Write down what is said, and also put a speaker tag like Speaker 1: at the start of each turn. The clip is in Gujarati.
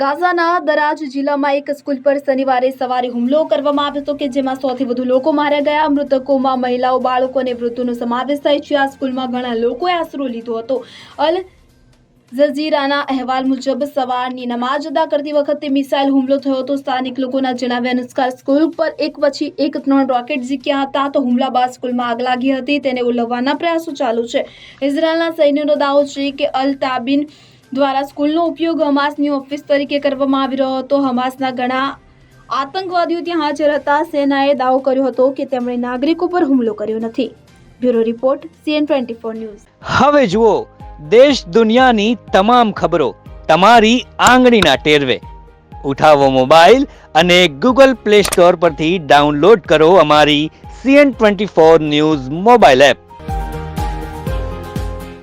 Speaker 1: ગાઝાના દરાજ જિલ્લામાં એક સ્કૂલ પર શનિવારે સવારે હુમલો કરવામાં આવ્યો હતો કે જેમાં સૌથી વધુ લોકો માર્યા ગયા. મૃતકોમાં મહિલાઓ, બાળકો અને વૃદ્ધોનો સમાવેશ થાય છે. આ સ્કૂલમાં ઘણા લોકોએ આશરો લીધો હતો. અલ જઝીરાના અહેવાલ મુજબ સવારની નમાજ અદા કરતી વખતે મિસાઇલ હુમલો થયો હતો. સ્થાનિક લોકોના જણાવ્યા અનુસાર સ્કૂલ પર એક પછી એક ત્રણ રોકેટ ઝીક્યા હતા તો હુમલા બાદ સ્કૂલમાં આગ લાગી હતી. તેને ઉલવવાના પ્રયાસો ચાલુ છે. ઇઝરાયલના સૈન્યનો દાવો છે કે અલ તાબિન દ્વારા સ્કૂલનો ઉપયોગ હમાસની ઓફિસ તરીકે કરવામાં આવી રહ્યો હતો. હમાસના ઘણા આતંકવાદીઓ ત્યાં હાજર હતા. સેનાએ દાવો કર્યો હતો કે તેમણે નાગરિકો પર હુમલો કર્યો નથી. Bureau report, CN twenty four news.
Speaker 2: હવે જુઓ, દેશ દુનિયાની તમામ ખબરો તમારી આંગળીના ટેરવે. ઉઠાવો મોબાઈલ અને ગૂગલ પ્લે સ્ટોર પરથી ડાઉનલોડ કરો અમારી CN twenty four news mobile app.